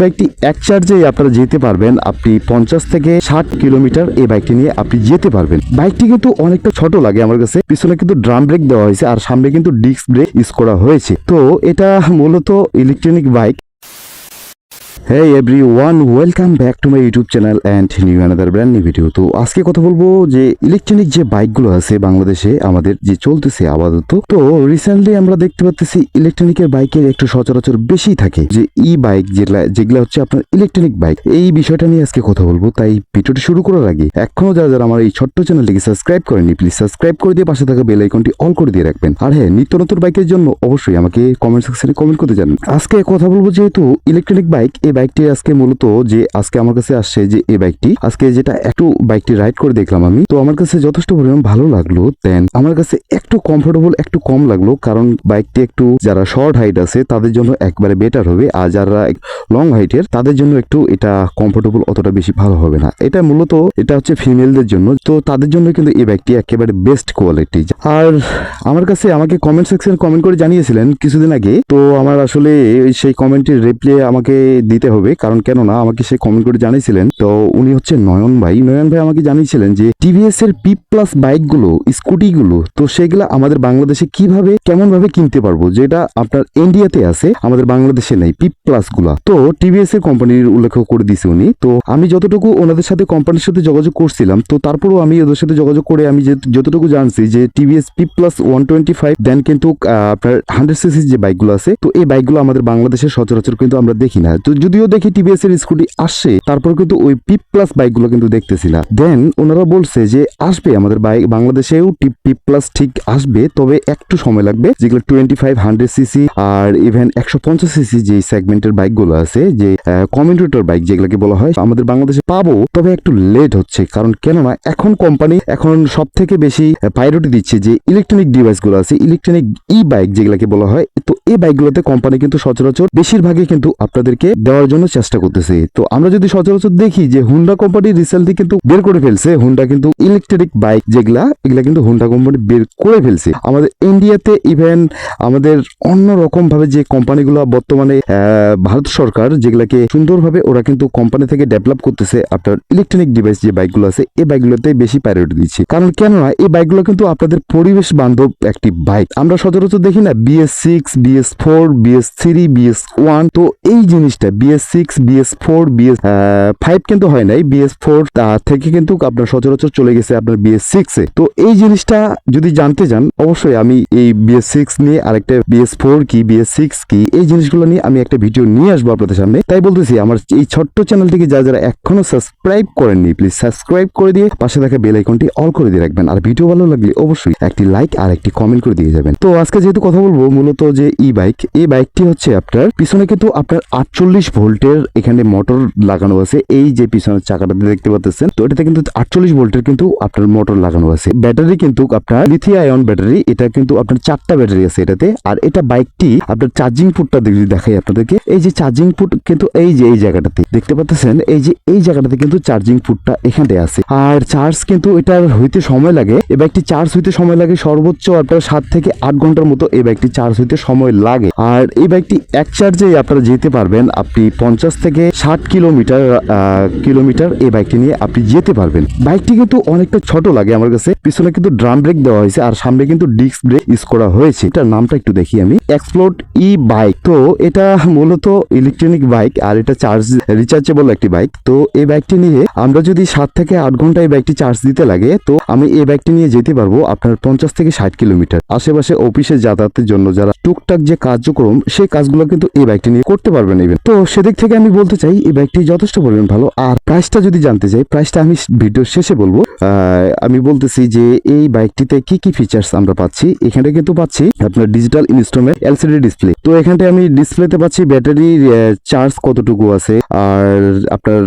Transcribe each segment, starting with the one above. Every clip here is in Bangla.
বাইকটি এক চার্জে আপনারা যেতে পারবেন। আপনি পঞ্চাশ থেকে ষাট কিলোমিটার এই বাইকটি নিয়ে আপনি যেতে পারবেন। বাইকটি কিন্তু অনেকটা ছোট লাগে আমার কাছে। পিছনে কিন্তু ড্রাম ব্রেক দেওয়া হয়েছে আর সামনে কিন্তু ডিস্ক ব্রেক ইউজ করা হয়েছে। তো এটা মূলত electronic bike. Hey everyone, welcome back to my YouTube channel and new another brand new video. তো আজকে কথা বলব যে ইলেকট্রনিক যে বাইকগুলো আছে বাংলাদেশে আমাদের যে চলতেছে আপাতত তো রিসেন্টলি আমরা দেখতে পাচ্ছি ইলেকট্রনিকের বাইকের একটু সচরাচর বেশি থাকে। যে ই বাইক যেগুলা যেগুলো হচ্ছে আপনার ইলেকট্রনিক বাইক এই বিষয়টা নিয়ে আজকে কথা বলব তাই ভিডিওটি শুরু করার আগে এখনও যারা যারা আমার এই ছোট্ট চ্যানেলটিকে সাবস্ক্রাইব করেনি প্লিজ সাবস্ক্রাইব করে দিয়ে পাশে থাকা বেল আইকনটি অল করে দিয়ে রাখবেন। আর হ্যাঁ নিত্য নতুন বাইকের জন্য অবশ্যই আমাকে কমেন্ট সেকশনে কমেন্ট করতে জানেন। আজকে কথা বলব যেহেতু ইলেকট্রনিক বাইক এই বাইকটি আজকে মূলত যে আজকে আমার কাছে আসছে যে এই বাইকটি, আজকে যেটা একটু বাইকটি রাইড করে দেখলাম আমি, তো আমার কাছে যথেষ্ট পরিমাণ ভালো লাগল। দেন আমার কাছে একটু কমফোর্টেবল একটু কম লাগল, কারণ বাইকটি একটু যারা শর্ট হাইট আছে, তাদের জন্য একবারে বেটার হবে, আর যারা লং হাইটের তাদের জন্য একটু এটা কমফোর্টেবল অতটা বেশি ভালো হবে না। এটা মূলত, এটা হচ্ছে ফিমেলদের জন্য, তো তাদের জন্য কিন্তু এই বাইকটি একেবারে বেস্ট কোয়ালিটি আর আমার কাছে আমাকে কমেন্ট সেকশন কমেন্ট করে জানিয়েছিলেন কিছুদিন আগে, তো আমার আসলে সেই কমেন্টের রিপ্লাই আমাকে দিতে হবে, কারণ কেন না আমাকে সে কমেন্ট করে জানিয়েছিলেন তো উনি হচ্ছে নয়ন ভাই। নয়ন ভাই আমাকে জানিয়েছিলেন যে টিভিএস এর পি প্লাস বাইকগুলো স্কুটিগুলো তো সেগুলো আমাদের বাংলাদেশে কীভাবে কেমন ভাবে কিনতে পারব? যেটা আপনার ইন্ডিয়াতে আছে, আমাদের বাংলাদেশে নেই পি প্লাসগুলা তো টিভিএস এর কোম্পানির উল্লেখ করে দিছে উনি। তো আমি যতটুকু ওনাদের সাথে কোম্পানির সাথে যোগাযোগ করছিলাম, তো তারপরও আমি ওদের সাথে যোগাযোগ করে আমি যতটুকু জানছি যে TVS P plus one twenty five then কিন্তু আপনার হান্ড্রেড সিসি যে বাইকগুলো আছে, তো এই বাইকগুলো আমাদের বাংলাদেশে সচরাচর কিন্তু আমরা দেখি না। তো যদিও দেখি টিভিএস এর স্কুটি আসছে তারপর কিন্তু ওই পি প্লাস বাইকগুলো কিন্তু দেখতেছি না দেন ওনারা বলছে যে, আসবে আমাদের বাইক, বাংলাদেশেও পি প্লাস ঠিক আসবে, তবে একটু সময় লাগবে। যেগুলো টোয়েন্টি ফাইভ হান্ড্রেড সিসি আর ইভেন একশো পঞ্চাশ সিসি যে সেগমেন্টের বাইকগুলো আছে, যে কমিউনিটর বাইক যেগুলোকে বলা হয়, আমাদের বাংলাদেশে পাবো, তবে একটু লেট হচ্ছে। কারণ কেননা এখন কোম্পানি এখন সব থেকে বেশি প্রায়োরিটি দিচ্ছে যে ইলেকট্রনিক ডিভাইসগুলো আছে ইলেকট্রনিক ই বাইক যেগুলোকে বলা হয়, তো এই বাইকগুলোতে কোম্পানি কিন্তু সচরাচর বেশিরভাগই কিন্তু আপনাদেরকে দেওয়ার জন্য চেষ্টা করতেছে। তো আমরা যদি সচরাচর দেখি যে হুন্ডা কোম্পানি রিসেন্টলি কিন্তু বের করে ফেলছে হুন্ডা কিন্তু ইলেকট্রিক বাইক যেগুলা, এগুলা কিন্তু হুন্ডা কোম্পানি বের করে ফেলছে। আমাদের ইন্ডিয়াতে ইভেন আমাদের অন্য রকম ভাবে যে কোম্পানিগুলো বর্তমানে ভারত সরকার যেগুলাকে সুন্দরভাবে ওরা কিন্তু কোম্পানি থেকে ডেভেলপ করতেছে, আপনার ইলেকট্রনিক ডিভাইস যে বাইকগুলো আছে, এই বাইকগুলোতে বেশি প্রায়োরিটি দিচ্ছে। কারণ কেননা, এই বাইকগুলো কিন্তু আপনাদের পরিবেশ বান্ধব একটি বাইক আমরা সচরাচর দেখি না BS six BS four BS three BS one তো এই জিনিসটা BS six BS four BS five কিন্তু হয় নাই। বিএস ফোর থেকে কিন্তু আপনার সচরাচর চলে গেছে আপনার বিএস সিক্স তো এই জিনিসটা যদি জানতে চান, অবশ্যই আমি এই বিএস সিক্স নিয়ে আরেকটা বিএস ফোর কি বিএস সিক্স কি, এই জিনিসগুলো নিয়ে আমি একটা ভিডিও নিয়ে আসব আপনাদের সামনে। তাই বলতেছি, আমার এই ছোট্ট চ্যানেলটিকে যারা যারা এখনও সাবস্ক্রাইব করেননি, প্লিজ সাবস্ক্রাইব করে দিয়ে পাশে থাকা বেল আইকনটি অল করে দিয়ে রাখবেন। আর ভিডিও ভালো লাগলে অবশ্যই একটি লাইক আর একটি কমেন্ট করে দিয়ে যাবেন। তো আজকে যেহেতু কথা বলব, মূলত যে ই বাইক এই বাইকটি হচ্ছে আপনার, পিছনে কিন্তু আপনার আটচল্লিশ ভোল্টের এখানে মোটর লাগানো আছে। এই যে পিছনের চাকাটাতে দেখতে পাচ্ছেন তো এটাতে কিন্তু আটচল্লিশ ভোল্টের কিন্তু আপনার মোটর লাগানো আছে। ব্যাটারি কিন্তু আপনার লিথিয়া আয়ন ব্যাটারি, এটা কিন্তু আপনার চারটা ব্যাটারি আছে এটাতে। আর এটা বাইকটি আপনার চার্জিং পুটটা যদি দেখাই আপনাদেরকে, এই যে চার্জিং পুট কিন্তু এই যে, এই জায়গাটাতে, দেখতে পাচ্ছেন এই যে, এই জায়গাটাতে কিন্তু চার্জিং পুটটা এখানে আছে। আর চার্জ কিন্তু এটার হইতে সময় লাগে। এই বাইকটি চার্জ হইতে সময় লাগে সর্বোচ্চ আপনার সাত থেকে আট ঘণ্টার মতো এই বাইকটি চার্জ হইতে সময় লাগে। আর এই বাইকটি এক চার্জে আপনারা যেতে পারবেন। আপনি পঞ্চাশ থেকে ষাট কিলোমিটার কিলোমিটার এই বাইকটি নিয়ে আপনি যেতে পারবেন। বাইকটি কিন্তু অনেকটা ছোট লাগে আমার কাছে। পিছনে কিন্তু ড্রাম ব্রেক দেওয়া হয়েছে আর সামনে কিন্তু ডিস্ক ব্রেক ইউজ করা হয়েছে। এটার নামটা একটু দেখি আমি। এক্সপ্লোড ই বাইক তো এটা মূলত ইলেকট্রনিক বাইক আর এটা চার্জ রিচার্জেবল একটি বাইক তো এই বাইকটি নিয়ে আমরা যদি সাত থেকে আট ঘণ্টা এই বাইকটি চার্জ দিতে লাগে, তো আমি এই বাইকটি নিয়ে যেতে পারব আপনার পঞ্চাশ থেকে ষাট কিলোমিটার। আশেপাশে অফিসে যাতায়াতের জন্য যারা টুকটাক যে কার্যক্রম, সেই কাজগুলো কিন্তু এই বাইকটি নিয়ে করতে পারবেন তো সেদিক থেকে আমি বলতে চাই, এই বাইকটি যথেষ্ট পরিমাণ ভালো। আর প্রাইসটা যদি জানতে চাই প্রাইসটা আমি ভিডিও শেষে বলব। আমি বলতেছি যে এই বাইকটিতে কি কি ফিচার্স আমরা পাচ্ছি, এখানে কিন্তু পাচ্ছি আপনার ডিজিটাল ইনস্ট্রুমেন্ট এলসিডি ডিসপ্লে তো এখানটায় আমি ডিসপ্লেতে পাচ্ছি ব্যাটারির চার্জ কতটুকু আছে, আর আপনার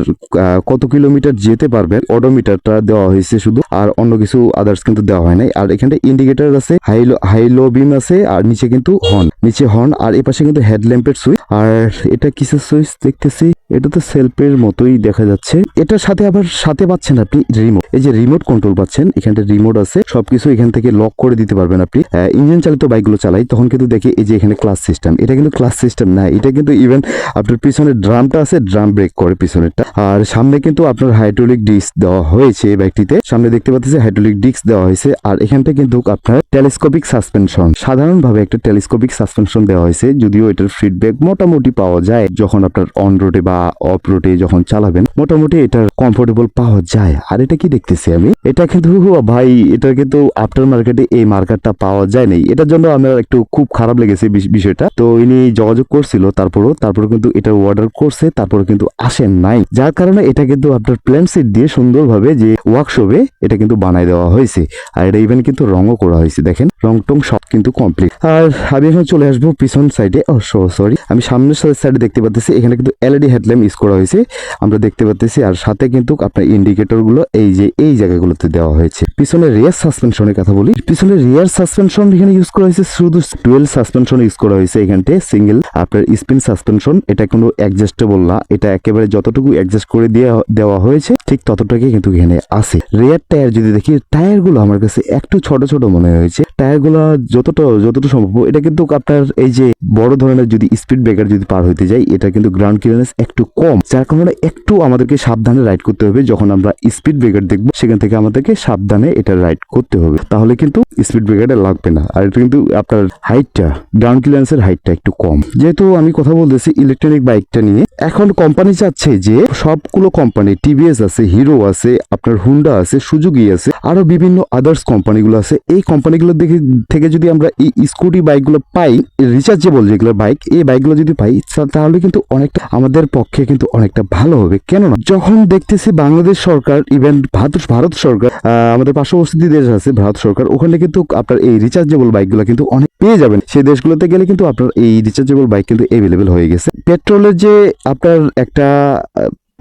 কত কিলোমিটার যেতে পারবেন অডোমিটারটা দেওয়া হয়েছে শুধু, আর অন্য কিছু আদার্স কিন্তু দেওয়া হয় নাই। আর এখানে ইন্ডিকেটার আছে হাইলো হাইলো বিম আছে, আর নিচে কিন্তু হর্ন নিচে হর্ন আর এই পাশে কিন্তু হেডল্যাম্পের সুইচ আর এটা কিসের সুইচ দেখতেছি, এটা তো সেলফের মতোই দেখা যাচ্ছে। এটার সাথে আবার সাথে পাচ্ছেন আপনি রিমোট এই যে রিমোট কন্ট্রোল পাচ্ছেন, এখানটা রিমোট আছে, সবকিছু এখান থেকে লক করে দিতে পারবেন আপনি। ইঞ্জিন চালিত বাইকগুলো চালাই, তখন কিন্তু দেখি এই যে এখানে ক্লাস সিস্টেম এটা কিন্তু ক্লাস সিস্টেম না, এটা কিন্তু ইভেন আপনার পিছনের ড্রামটা আছে ড্রাম ব্রেক করে পিছনেরটা। আর সামনে কিন্তু আপনার হাইড্রোলিক ডিস্ক দেওয়া হয়েছে এই বাইকটিতে সামনে দেখতে পাচ্ছেন হাইড্রোলিক ডিস্ক দেওয়া হয়েছে, আর এখানটা কিন্তু আপনার টেলিস্কোপিক সাসপেনশন সাধারণভাবে একটা টেলিস্কোপিক সাসপেনশন দেওয়া হয়েছে, যদিও এটার ফিডব্যাক মোটামুটি পাওয়া যায় যখন আপনার অন রোডে বা অফ রোডে যখন চালাবেন, মোটামুটি এটার কমফোর্টেবল পাওয়া যায়। আর এটা কি দেখতেছি আমি? এটা কিন্তু ভাই, এটা কিন্তু আফটার মার্কেটে এই মার্কেটটা পাওয়া যায় নাই। এটার জন্য আমার একটু খুব খারাপ লেগেছে বিষ- বিষয়টা। তো ইনি যোগাযোগ করছিল, তারপরও তারপরে কিন্তু এটা অর্ডার করছে তারপরে কিন্তু আসেন নাই। যার কারণে এটা কিন্তু আপনার প্ল্যান সিট দিয়ে সুন্দরভাবে যে ওয়ার্কশপে এটা কিন্তু বানাই দেওয়া হয়েছে। আর এটা ইভেন কিন্তু রঙও করা হয়েছে, দেখেন। রং টং সব কিন্তু কমপ্লিট আর আমি এখন চলে আসব পিছন সাইডে ও সরি আমি সামনের সাইডে দেখতে পাচ্ছি এখানে কিন্তু এলইডি হেডল্যাম্প ইউজ করা হয়েছে। আমরা দেখতে পাচ্ছি আর সাথে কিন্তু আপনার ইন্ডিকেটরগুলো এই যে, এই জায়গাগুলোতে দেওয়া হয়েছে। পিছনে রিয়ার সাসপেনশনের কথা বলি। পিছনে রিয়ার সাসপেনশন এখানে ইউজ করা হয়েছে, শুধু টুয়েলভ সাসপেনশন ইউজ করা হয়েছে এখানতে সিঙ্গেল আপনার স্পিন সাসপেনশন এটা কোনো অ্যাডজাস্টেবল না। এটা একেবারে যতটুকু অ্যাডজাস্ট করে দিয়ে, দেওয়া হয়েছে, ঠিক ততটাই কিন্তু এখানে আছে। রিয়ার টায়ার যদি দেখি টায়ারগুলো আমার কাছে একটু ছোট ছোট মনে হয়েছে। টায়ার গুলো যতটা যতটা সম্ভব। এটা কিন্তু আপনার এই যে বড় ধরনের যদি স্পিড ব্রেকার যদি পার হইতে যাই, এটা কিন্তু গ্রাউন্ড ক্লিয়ারেন্স একটু কম। যার কারণে একটু আমাদেরকে সাবধানে রাইড করতে হবে যখন আমরা স্পিড ব্রেকার দেখব, সেখান থেকে আমাদেরকে সাবধানে এটা রাইড করতে হবে। তাহলে কিন্তু স্পিড ব্রেকারটা লাগবে না। আর এটা কিন্তু আপনার হাইটটা গ্রাউন্ড ক্লিয়ারেন্সের হাইটটা একটু কম। যেহেতু আমি কথা বলতেছি ইলেকট্রনিক বাইকটা নিয়ে, এখন কোম্পানি চাচ্ছে যে সবগুলো কোম্পানি টিভিএস আছে হিরো আছে, আপনার হুন্ডা আছে সুজুকি আছে, আরও বিভিন্ন আদার্স কোম্পানিগুলো আছে। এই কোম্পানিগুলো দেখে থেকে যদি আমরা এই স্কুটি বাইকগুলো পাই রিচার্জেবল যেগুলো বাইক, এই বাইকগুলো যদি পাই তাহলে কিন্তু অনেকটা আমাদের পক্ষে কিন্তু অনেকটা ভালো হবে। কেননা যখন দেখতেছি বাংলাদেশ সরকার ইভেন ভারত ভারত সরকার আমাদের পার্শ্ববর্তী দেশ আছে, ভারত সরকার, ওখানে কিন্তু আপনার এই রিচার্জেবল বাইকগুলো কিন্তু অনেক পেয়ে যাবেন। সেই দেশগুলোতে গেলে কিন্তু আপনার এই রিচার্জেবল বাইক কিন্তু অ্যাভেলেবেল হয়ে গেছে। পেট্রোলের যে আপনার একটা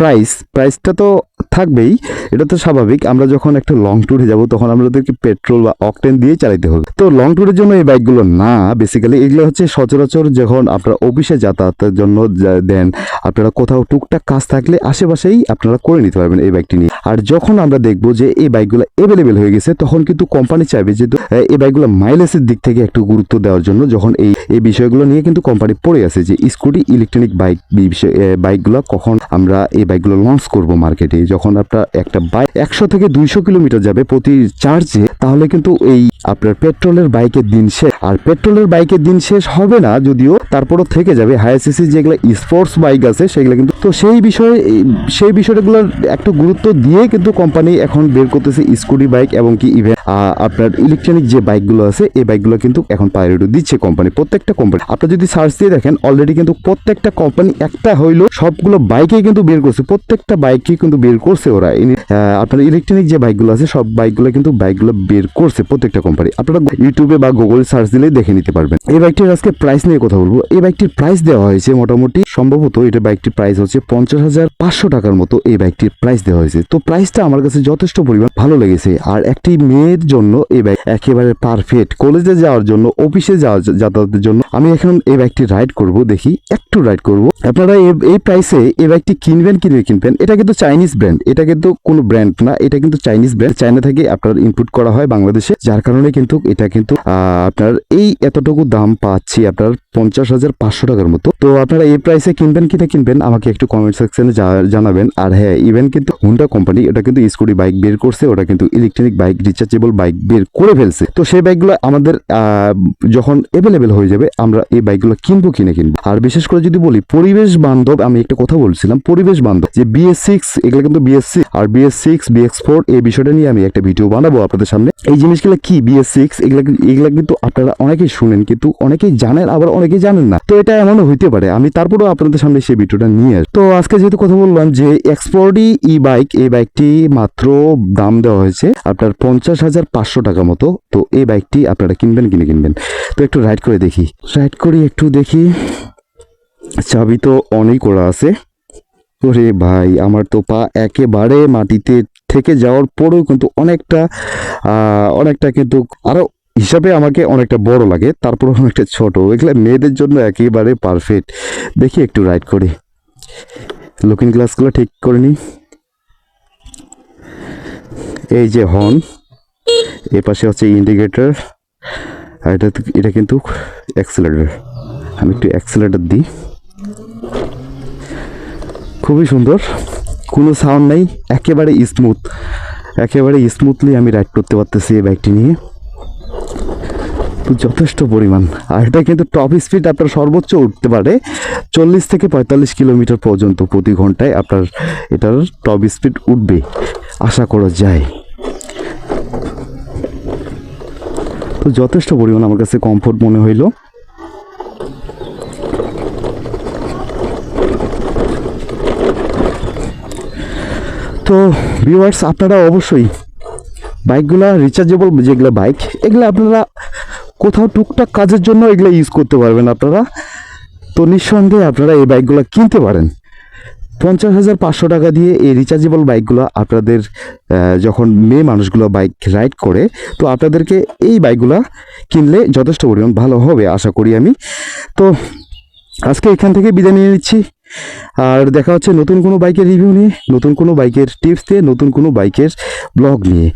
প্রাইস প্রাইসটা তো থাকবেই, এটা তো স্বাভাবিক। আমরা যখন একটা লং ট্যুরে যাব, তখন আমাদেরকে পেট্রোল বা অকটেন দিয়ে চালাতে হবে। তো লং ট্যুরের জন্য এই বাইকগুলো না বেসিক্যালি এগুলো হচ্ছে সচরাচর যখন আপনারা অফিসে যাতায়াতের জন্য দেন, আপনারা কোথাও টুকটাক কাজ থাকলে আশেপাশেই আপনারা করে নিতে পারবেন এই বাইকটি নিয়ে। আর যখন আমরা দেখব যে এই বাইকগুলো এভেলেবেল হয়ে গেছে, তখন কিন্তু কোম্পানি চাইবে যে এই বাইকগুলো মাইলেজের দিক থেকে একটু গুরুত্ব দেওয়ার জন্য যখন এই এই বিষয়গুলো নিয়ে কিন্তু কোম্পানি পড়ে আছে যে স্কুটি ইলেকট্রনিক বাইক বাইকগুলো কখন আমরা এই বাইকগুলো লঞ্চ করব মার্কেটে যখন আপনার একটা বাইক একশো থেকে দুইশো কিলোমিটার যাবে প্রতি চার্জে তাহলে কিন্তু এই আপনার পেট্রোলের বাইকের দিন শেষ। আর পেট্রোলের বাইকের দিন শেষ হবে না যদিও, তারপরও থেকে যাবে। হাই সিসি যেগুলো স্পোর্টস বাইক আছে, সেগুলো কিন্তু তো সেই বিষয়ে সেই বিষয়গুলোর একটু গুরুত্ব দিয়ে কিন্তু কোম্পানি এখন বের করতেছে স্কুটি বাইক এবং কি ইভেন আপনার ইলেকট্রনিক যে বাইকগুলো আছে, এই বাইকগুলো কিন্তু এখন প্রায়োরিটি দিচ্ছে কোম্পানি প্রত্যেকটা কোম্পানি আপনি যদি সার্চ দিয়ে দেখেন অলরেডি কিন্তু প্রত্যেকটা কোম্পানি একটা হইল, সবগুলো বাইকে কিন্তু বের করছে। প্রত্যেকটা বাইকে কিন্তু বের করছে ওরা। আপনার ইলেকট্রনিক যে বাইকগুলো আছে, সব বাইকগুলো কিন্তু বাইকগুলো বের করছে প্রত্যেকটা কোম্পানি আপনারা ইউটিউবে বা গুগল সার্চ দিলে দেখে নিতে পারবেন। এই বাইকটির আজকে প্রাইস নিয়ে কথা বলব। এই বাইকটির প্রাইস দেওয়া হয়েছে মোটামুটি, সম্ভবত এটা বাইকটির প্রাইস হচ্ছে পঞ্চাশ হাজার পাঁচশো টাকার মতো এই বাইকটির প্রাইস দেওয়া হয়েছে। তো প্রাইসটা আমার কাছে যথেষ্ট পরিমাণ ভালো লেগেছে। আর একটি মেয়ের জন্য এই বাইক একেবারে পারফেক্ট কলেজে যাওয়ার জন্য অফিসে যাওয়ার যাতায়াতের জন্য আমি এখন এই বাইকটি রাইড করব। দেখি, একটু রাইড করব। আপনারা এই প্রাইসে এই বাইকটি কিনবেন কিনবে কিনবেন। এটা কিন্তু চাইনিজ ব্র্যান্ড এটা কিন্তু কোনো ব্র্যান্ড না। এটা কিন্তু চাইনিজ ব্র্যান্ড চায়না থেকে আপনার ইনপুট করা হয় বাংলাদেশে, যার কারণে কিন্তু এটা কিন্তু আপনার এই এতটুকু দাম পাচ্ছি আপনার পঞ্চাশ হাজার পাঁচশো টাকার মতো। তো আপনারা এই প্রাইসে কিনবেন, কিনা কিনবেন, আমাকে একটু কমেন্ট সেকশনে জানাবেন। আর হ্যাঁ ইভেন কিন্তু হুন্ডা কোম্পানি ওটা কিন্তু স্কুটি বাইক বের করছে, ওটা কিন্তু ইলেকট্রনিক বাইক রিচার্জেবল বাইক বের করে ফেলছে। তো সেই বাইকগুলো আমাদের যখন অ্যাভেলেবেল হয়ে যাবে, আমরা এই বাইকগুলো কিনবো, কিনে কিনবো। আর বিশেষ করে যদি বলি, পরিবেশ বান্ধব, আমি একটা কথা বলছিলাম, পরিবেশ বান্ধব, যে বিএস সিক্স এগুলো কিন্তু বিএস সিক্স আর বিএস সিক্স বিএক্স ফোর এই বিষয়টা নিয়ে আমি একটা ভিডিও বানাবো আপনাদের সামনে। এই জিনিসগুলো কি? বিএস সিক্স এগুলো এগুলো কিন্তু আপনারা অনেকেই শুনেন, কিন্তু অনেকেই জানেন, আবার অনেকেই জানেন না। তো এটা এমনও হইতে পারে, আমি তারপরেও আপনাদের সামনে সেই ভিডিওটা নিয়ে আসি। তো আজকে যেহেতু কথা বললাম যে এক্সপোর্ডি ই বাইক এই বাইকটি মাত্র দাম দেওয়া হয়েছে আপনার পঞ্চাশ হাজার পাঁচশো টাকা মতো। তো এই বাইকটি আপনারা কিনবেন, কিনে কিনবেন। তো একটু রাইড করে দেখি। রাইড করি একটু দেখি। চাবি তো অনেক করা আছে। ওরে ভাই, আমার তো পা একেবারে মাটিতে থেকে যাওয়ার পরেও কিন্তু অনেকটা অনেকটা কিন্তু আরও হিসাবে আমাকে অনেকটা বড় লাগে তারপর অনেকটা ছোট। এগুলো মেয়েদের জন্য একেবারে পারফেক্ট দেখি একটু রাইড করি। লুকিং গ্লাসগুলো ঠিক করে নিই। এই যে হর্ন এ পাশে হচ্ছে ইন্ডিকেটর আর এটা এটা কিন্তু অ্যাক্সিলেটার আমি একটু অ্যাক্সিলেটার দিই। খুবই সুন্দর। কোনো সাউন্ড নাই, একেবারে স্মুথ একেবারে স্মুথলি আমি রাইড করতে পারতেছি এই বাইকটি নিয়ে। তো যথেষ্ট পরিমাণ। আর এটা কিন্তু টপ স্পিড আপনার সর্বোচ্চ উঠতে পারে চল্লিশ থেকে পঁয়তাল্লিশ কিলোমিটার পর্যন্ত প্রতি ঘন্টায় আপনার এটার টপ স্পিড উঠবে, আশা করা যায়। তো যথেষ্ট পরিমাণ আমার কাছে কমফোর্ট মনে হইল। তো ভিউয়ার্স আপনারা অবশ্যই বাইকগুলো রিচার্জেবল যেগুলো বাইক এগুলো আপনারা কোথাও টুকটাক কাজের জন্য এগুলো ইউজ করতে পারবেন আপনারা। তো নিঃসন্দেহে আপনারা এই বাইকগুলো কিনতে পারেন। পঞ্চাশ হাজার পাঁচশো টাকা দিয়ে এই রিচার্জেবল বাইকগুলো আপনাদের যখন মেয়ে মানুষগুলো বাইক রাইড করে, তো আপনাদেরকে এই বাইকগুলো কিনলে যথেষ্ট পরিমাণ ভালো হবে, আশা করি আমি। তো আজকে এখান থেকে বিদায় নিয়ে নিচ্ছি। আর দেখা হচ্ছে নতুন কোনো বাইকের রিভিউ নিয়ে, নতুন কোনো বাইকের টিপস দিয়ে, নতুন কোনো বাইকের ব্লগ নিয়ে।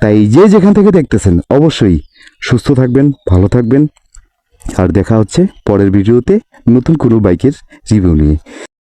তাই যে যেখান থেকে দেখতেছেন, অবশ্যই সুস্থ থাকবেন, ভালো থাকবেন। আর দেখা হচ্ছে পরের ভিডিওতে নতুন কোনো বাইকের রিভিউ নিয়ে।